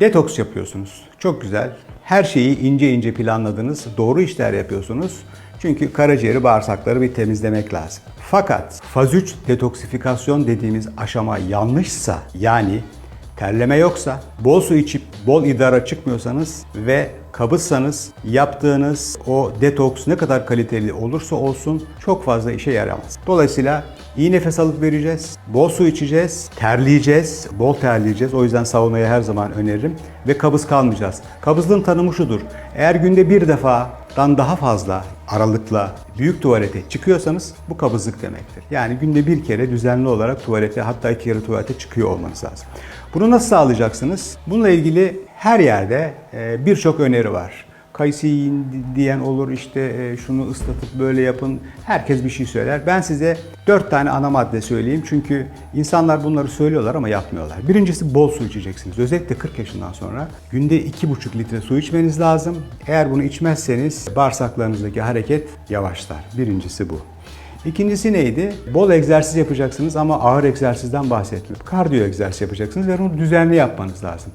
Detoks yapıyorsunuz. Çok güzel. Her şeyi ince ince planladınız. Doğru işler yapıyorsunuz. Çünkü karaciğeri, bağırsakları bir temizlemek lazım. Fakat faz 3 detoksifikasyon dediğimiz aşama yanlışsa yani terleme yoksa, bol su içip bol idara çıkmıyorsanız ve kabızsanız yaptığınız o detoks ne kadar kaliteli olursa olsun çok fazla işe yaramaz. Dolayısıyla iyi nefes alıp vereceğiz, bol su içeceğiz, terleyeceğiz, bol terleyeceğiz. O yüzden saunayı her zaman öneririm ve kabız kalmayacağız. Kabızlığın tanımı şudur. Eğer günde bir defadan daha fazla aralıkla büyük tuvalete çıkıyorsanız bu kabızlık demektir. Yani günde bir kere düzenli olarak tuvalete hatta iki kere tuvalete çıkıyor olmanız lazım. Bunu nasıl sağlayacaksınız? Bununla ilgili her yerde e, birçok öneri var. Kayısı yiyin diyen olur işte e, şunu ıslatıp böyle yapın. Herkes bir şey söyler. Ben size 4 tane ana madde söyleyeyim. Çünkü insanlar bunları söylüyorlar ama yapmıyorlar. Birincisi bol su içeceksiniz. Özellikle 40 yaşından sonra günde 2,5 litre su içmeniz lazım. Eğer bunu içmezseniz bağırsaklarınızdaki hareket yavaşlar. Birincisi bu. İkincisi neydi? Bol egzersiz yapacaksınız ama ağır egzersizden bahsetmiyorum. Kardiyo egzersiz yapacaksınız ve bunu düzenli yapmanız lazım.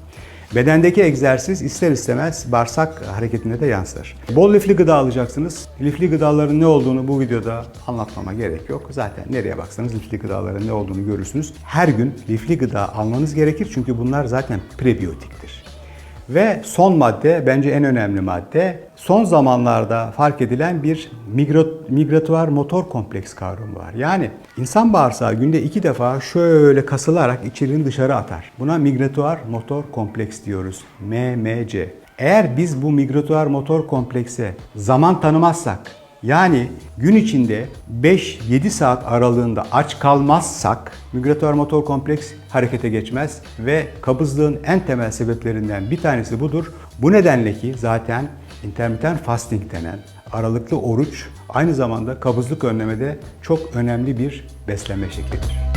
Bedendeki egzersiz ister istemez bağırsak hareketine de yansır. Bol lifli gıda alacaksınız. Lifli gıdaların ne olduğunu bu videoda anlatmama gerek yok. Zaten nereye baksanız lifli gıdaların ne olduğunu görürsünüz. Her gün lifli gıda almanız gerekir çünkü bunlar zaten prebiyotiktir. Ve son madde, bence en önemli madde, son zamanlarda fark edilen bir migro- migratuar motor kompleks kavramı var. Yani insan bağırsağı günde iki defa şöyle kasılarak içeriğini dışarı atar. Buna migratuar motor kompleks diyoruz. MMC. Eğer biz bu migratuar motor komplekse zaman tanımazsak, yani gün içinde 5-7 saat aralığında aç kalmazsak migratuar motor kompleks harekete geçmez ve kabızlığın en temel sebeplerinden bir tanesi budur. Bu nedenle ki zaten intermittent fasting denen aralıklı oruç aynı zamanda kabızlık önlemede çok önemli bir beslenme şeklidir.